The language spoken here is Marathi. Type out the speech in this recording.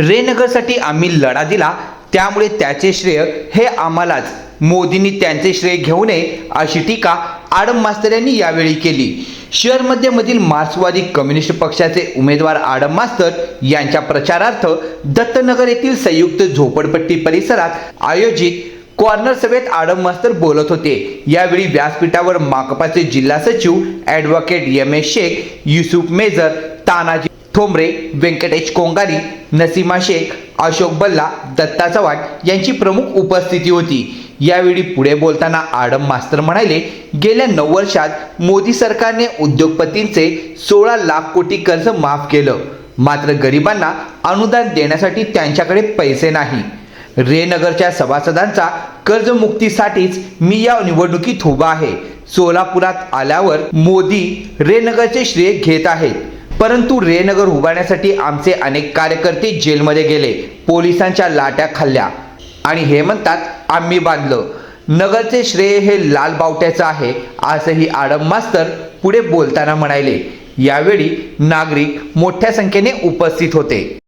रेनगरसाठी आम्ही लढा दिला त्यामुळे त्याचे श्रेय हे आम्हालाच. मोदींनी त्यांचे श्रेय घेऊ नये अशी टीका आडम मास्तर यांनी यावेळी केली. शहरमध्येमधील मार्क्सवादी कम्युनिस्ट पक्षाचे उमेदवार आडम मास्तर यांच्या प्रचारार्थ दत्तनगर येथील संयुक्त झोपडपट्टी परिसरात आयोजित कॉर्नर सभेत आडम मास्तर बोलत होते. यावेळी व्यासपीठावर माकपाचे जिल्हा सचिव advocate M S Shaikh Yusuf major Tanaji Thombare Venkatesh Kongari Nasima Shaikh Ashok Balla Datta Chavan यांची प्रमुख उपस्थिती होती. यावेळी पुढे बोलताना आडम मास्तर म्हणाले गेल्या नऊ वर्षात मोदी सरकारने उद्योगपतींचे सोळा लाख कोटी कर्ज माफ केलं. मात्र गरिबांना अनुदान देण्यासाठी त्यांच्याकडे पैसे नाही. रेनगरच्या सभासदांचा कर्जमुक्तीसाठीच मी या निवडणुकीत उभा आहे. सोलापुरात आल्यावर मोदी रेनगरचे श्रेय घेत आहेत. परंतु रेनगर उभारण्यासाठी आमचे अनेक कार्यकर्ते जेलमध्ये गेले. पोलिसांच्या लाट्या खाल्ल्या. आणि हे म्हणतात आम्ही बांधलं. नगरचे श्रेय हे लाल बावट्याचं आहे असंही आडम मास्तर पुढे बोलताना म्हणाले यावेळी नागरिक मोठ्या संख्येने उपस्थित होते.